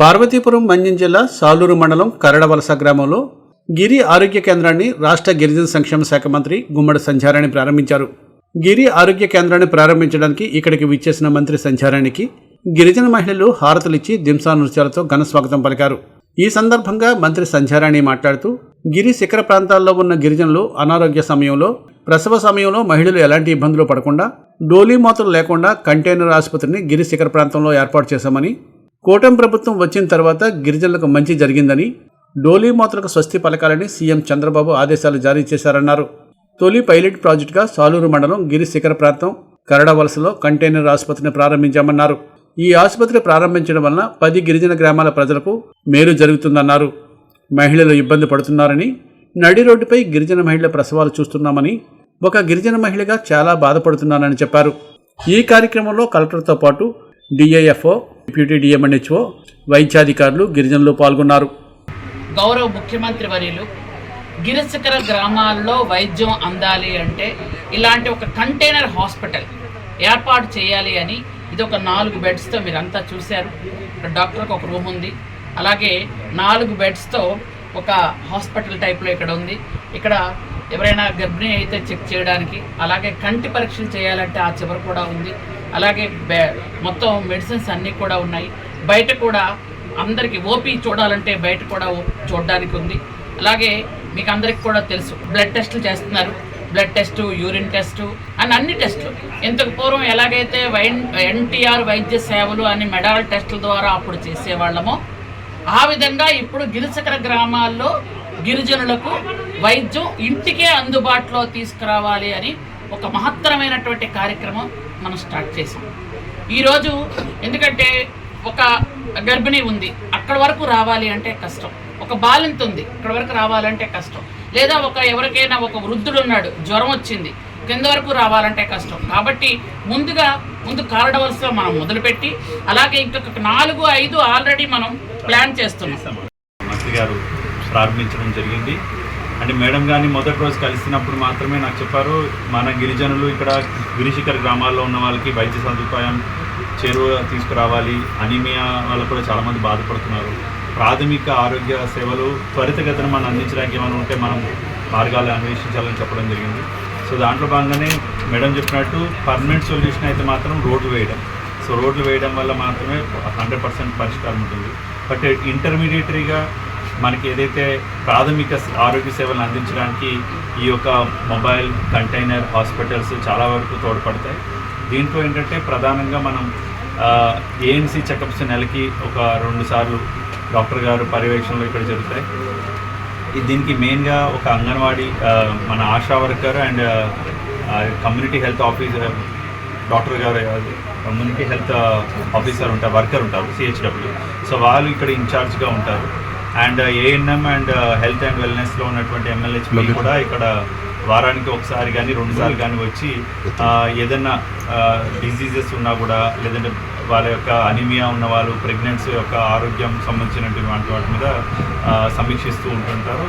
పార్వతీపురం మంజం జిల్లా సాలూరు మండలం కరడవలస గ్రామంలో గిరి ఆరోగ్య కేంద్రాన్ని రాష్ట్ర గిరిజన సంక్షేమ శాఖ మంత్రి గుమ్మడి సంధ్యారాణి ప్రారంభించారు. గిరి ఆరోగ్య కేంద్రాన్ని ప్రారంభించడానికి ఇక్కడికి విచ్చేసిన మంత్రి సంధ్యారాణికి గిరిజన మహిళలు హారతులిచ్చి దింసా నృత్యాలతో ఘన స్వాగతం పలికారు. ఈ సందర్భంగా మంత్రి సంధ్యారాణి మాట్లాడుతూ గిరి శిఖర ప్రాంతాల్లో ఉన్న గిరిజనులు అనారోగ్య సమయంలో ప్రసవ సమయంలో మహిళలు ఎలాంటి ఇబ్బందులు పడకుండా డోలీ మూతలు లేకుండా కంటైనర్ ఆసుపత్రిని గిరి శిఖర ప్రాంతంలో ఏర్పాటు చేశామని కూటమి ప్రభుత్వం వచ్చిన తర్వాత గిరిజనులకు మంచి జరిగిందని డోలీ స్వస్తి పలకాలని సీఎం చంద్రబాబు ఆదేశాలు జారీ చేశారన్నారు. తొలి పైలట్ ప్రాజెక్టుగా సాలూరు మండలం గిరి శిఖర ప్రాంతం కరడవలసలో కంటైనర్ ఆసుపత్రిని ప్రారంభించామన్నారు. ఈ ఆసుపత్రి ప్రారంభించడం వలన పది గిరిజన గ్రామాల ప్రజలకు మేలు జరుగుతుందన్నారు. మహిళలు ఇబ్బంది పడుతున్నారని నడి రోడ్డుపై గిరిజన మహిళల ప్రసవాలు చూస్తున్నామని ఒక గిరిజన మహిళగా చాలా బాధపడుతున్నానని చెప్పారు. ఈ కార్యక్రమంలో కలెక్టర్తో పాటు డిఐఎఫ్ఓ డిప్యూటీ డిఎంఎన్హెచ్ఓ వైద్యాధికారులు గిరిజనులు పాల్గొన్నారు. గౌరవ ముఖ్యమంత్రి వర్యులు గిరిశిఖర గ్రామాల్లో వైద్యం అందాలి అంటే ఇలాంటి ఒక కంటైనర్ హాస్పిటల్ ఏర్పాటు చేయాలి అని ఇది ఒక నాలుగు బెడ్స్తో మీరంతా చూశారు. డాక్టర్కి ఒక రూమ్ ఉంది. అలాగే నాలుగు బెడ్స్తో ఒక హాస్పిటల్ టైప్లో ఇక్కడ ఉంది. ఇక్కడ ఎవరైనా గర్భిణీ అయితే చెక్ చేయడానికి అలాగే కంటి పరీక్షలు చేయాలంటే ఆ చివరి కూడా ఉంది. అలాగే బె- మొత్తం మెడిసిన్స్ అన్నీ కూడా ఉన్నాయి. బయట కూడా అందరికి ఓపీ చూడాలంటే బయట కూడా చూడడానికి ఉంది. అలాగే మీకు అందరికి కూడా తెలుసు బ్లడ్ టెస్టులు చేస్తున్నారు. బ్లడ్ టెస్టు యూరిన్ టెస్టు అని అన్ని టెస్టులు. ఇంతకు పూర్వం ఎలాగైతే వై ఎన్టీఆర్ వైద్య సేవలు అని మెడాల్ టెస్టుల ద్వారా అప్పుడు చేసేవాళ్ళమో ఆ విధంగా ఇప్పుడు గిరిశకర గ్రామాల్లో గిరిజనులకు వైద్యం ఇంటికే అందుబాటులో తీసుకురావాలి అని ఒక మహత్తరమైనటువంటి కార్యక్రమం మనం స్టార్ట్ చేసాం ఈరోజు ఎందుకంటే ఒక గర్భిణి ఉంది. అక్కడ వరకు రావాలి అంటే కష్టం. ఒక బాలింత ఉంది. ఇక్కడ వరకు రావాలంటే కష్టం. లేదా ఒక ఎవరికైనా ఒక వృద్ధుడు ఉన్నాడు. జ్వరం వచ్చింది. కింద వరకు రావాలంటే కష్టం. కాబట్టి ముందుగా ముందు కారడవలసలో మనం మొదలుపెట్టి అలాగే ఇంకొక నాలుగు ఐదు ఆల్రెడీ మనం ప్లాన్ చేస్తున్నాం. మంత్రి గారు ప్రారంభించడం జరిగింది. అంటే మేడం గారిని మొదటి రోజు కలిసినప్పుడు మాత్రమే నాకు చెప్పారు మన గిరిజనులు ఇక్కడ గిరిశిఖర్ గ్రామాల్లో ఉన్న వాళ్ళకి వైద్య సదుపాయం చేరువ తీసుకురావాలి అనిమియా వాళ్ళు కూడా చాలామంది బాధపడుతున్నారు. ప్రాథమిక ఆరోగ్య సేవలు త్వరితగతిన మనం అందించడానికి ఏమైనా ఉంటే మనం మార్గాలు అన్వేషించాలని చెప్పడం జరిగింది. సో దాంట్లో భాగంగానే మేడం చెప్పినట్టు పర్మనెంట్ సొల్యూషన్ అయితే మాత్రం రోడ్లు వేయడం. సో రోడ్లు వేయడం వల్ల మాత్రమే హండ్రెడ్ పర్సెంట్ పరిష్కారం ఉంటుంది. బట్ ఇంటర్మీడియటరీగా మనకి ఏదైతే ప్రాథమిక ఆరోగ్య సేవలను అందించడానికి ఈ యొక్క మొబైల్ కంటైనర్ హాస్పిటల్స్ చాలా వరకు తోడ్పడతాయి. దీంట్లో ఏంటంటే ప్రధానంగా మనం ఏఎన్సీ చెకప్స్ నెలకి ఒక రెండు సార్లు డాక్టర్ గారు పర్యవేక్షణలో ఇక్కడ జరుగుతాయి. దీనికి మెయిన్గా ఒక అంగన్వాడీ మన ASHA worker and community health officer doctor గారు కమ్యూనిటీ హెల్త్ ఆఫీసర్ ఉంటారు వర్కర్ ఉంటారు సిహెచ్డబ్ల్యూ సో వాళ్ళు ఇక్కడ ఇన్ఛార్జ్గా ఉంటారు. And ANM and health and వెల్నెస్లో ఉన్నటువంటి ఎమ్మెల్యేస్ కూడా ఇక్కడ వారానికి ఒకసారి కానీ రెండుసార్లు కానీ వచ్చి ఏదైనా డిసీజెస్ ఉన్నా కూడా లేదంటే వాళ్ళ యొక్క అనిమియా ఉన్న వాళ్ళు ప్రెగ్నెన్సీ యొక్క ఆరోగ్యం సంబంధించినటువంటి వాటి మీద సమీక్షిస్తూ ఉంటుంటారు.